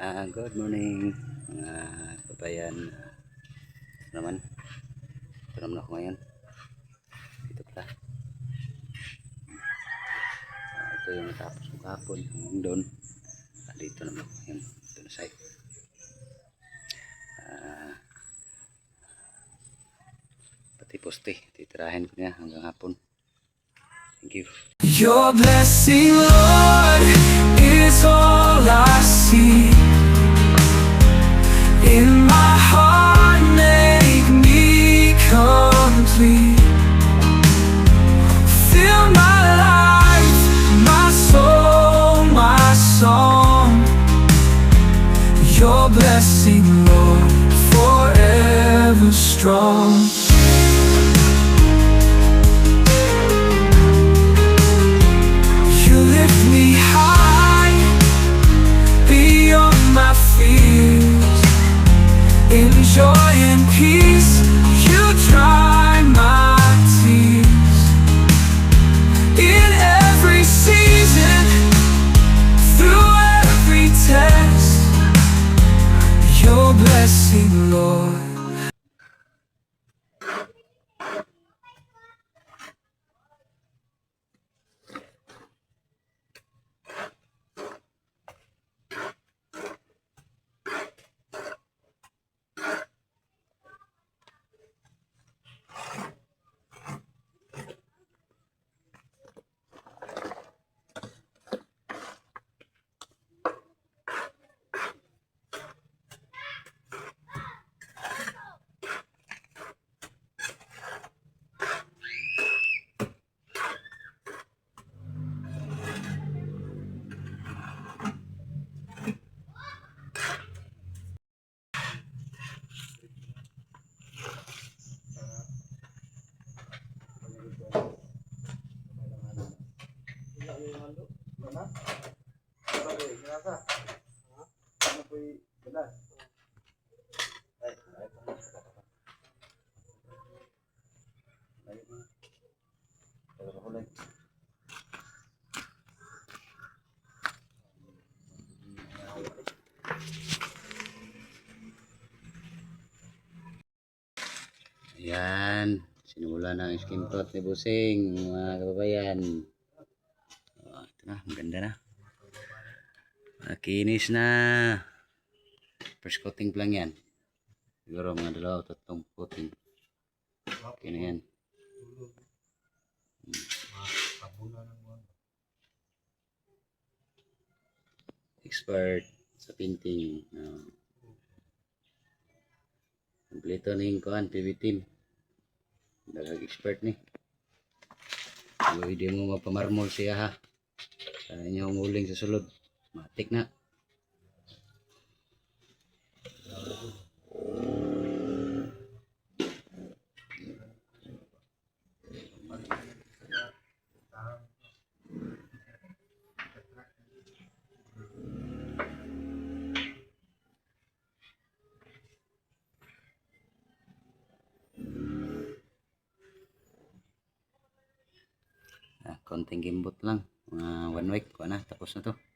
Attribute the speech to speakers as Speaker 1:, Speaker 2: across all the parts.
Speaker 1: Ah, good morning mga kabayan. Ah, ito naman. Ito naman ako ngayon. Dito pala. Ah, ito yung natapos ko kahapon. Yung doon. Ah, dito naman ako ngayon. Ito na side. Ah, pati poste. Titirahin ko niya hanggang hapon. Thank you.
Speaker 2: Your blessing, Lord, is all I see. In my joy and peace, you dry my tears. In every season, through every test, your blessing, Lord.
Speaker 1: Ayan. Sinimula na ang skin coat ni Busing, mga kababayan. Oh, ito na, maganda na. Makinis na. First coating lang yan. Siguro mga dalawa o tatlong coating. Okay na yan. Expert sa painting. Uh, Kompleto na yung kuhan, PV team. Dalag expert ni. Pwede mo mapamarmol siya ha. Sa inyo umuling sa sulod. Matik na. Ah, konting gimbot lang. Mga one week ko na. Tapos na to.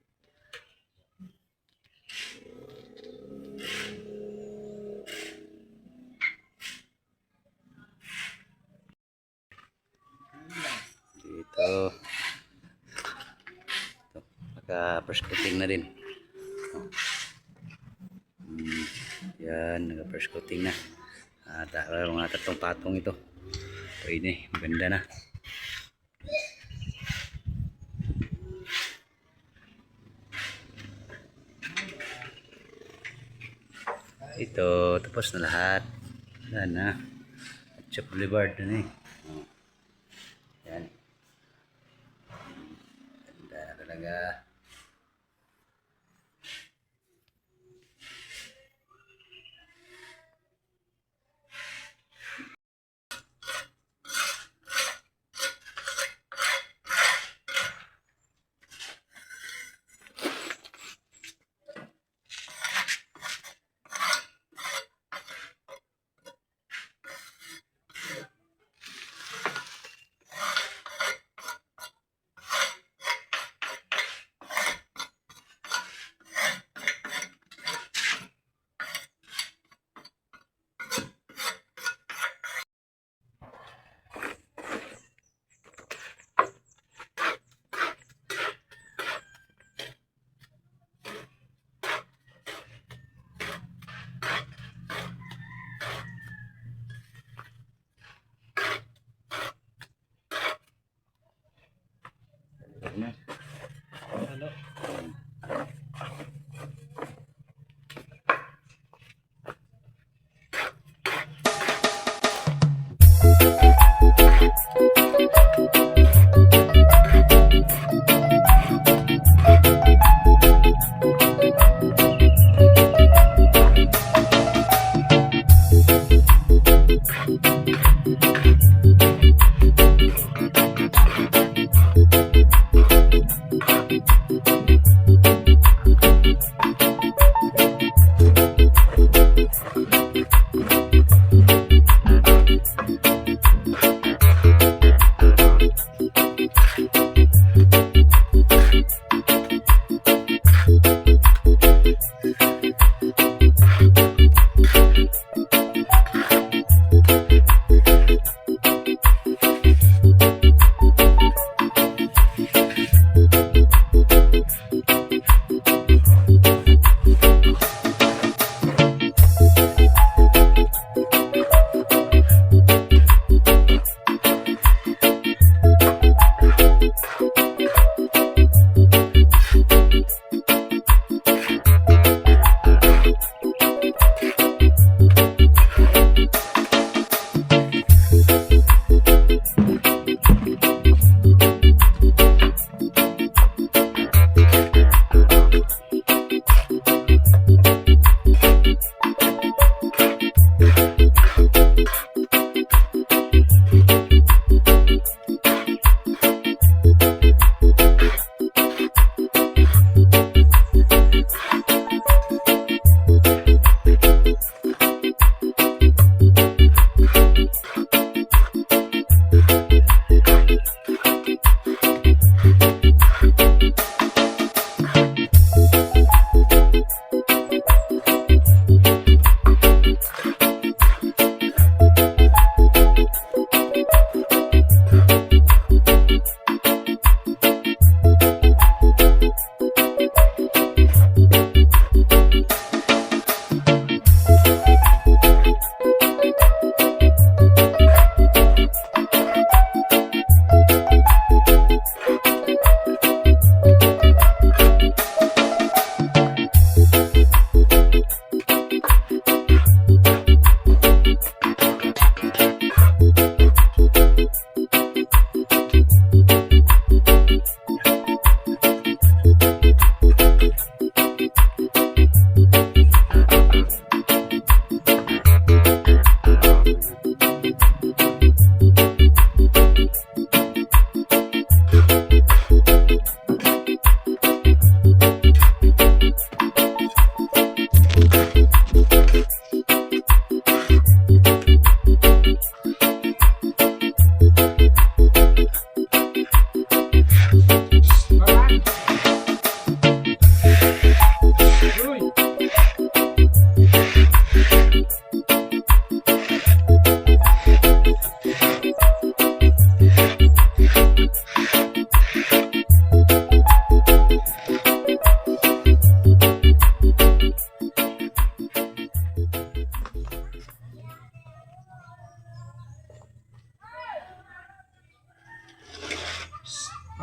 Speaker 1: Dito. Ito. Naka first coating na din. Oh. Hmm, yan. Naka first coating na. Ah, ta- mga tatlong patong ito. Pwede. Maganda na. Ito, tapos na lahat. Yan na. Chop Boulevard na eh. Na.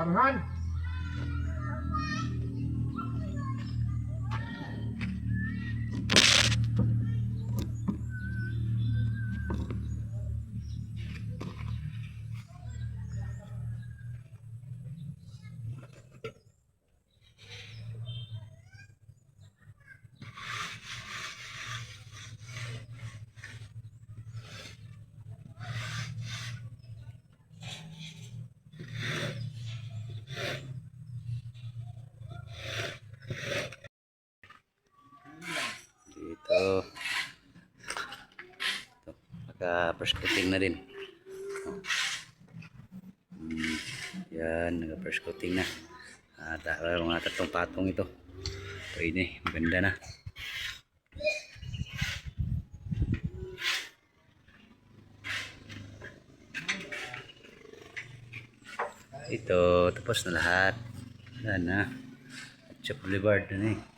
Speaker 3: Arhan!
Speaker 1: Naka-first coating na rin. Oh. Yan, naka-first coating na. Ah, tara, mga tatlong patong ito. Pwede, maganda na. Ito, tapos na lahat. Yan na. Chip Boulevard na eh.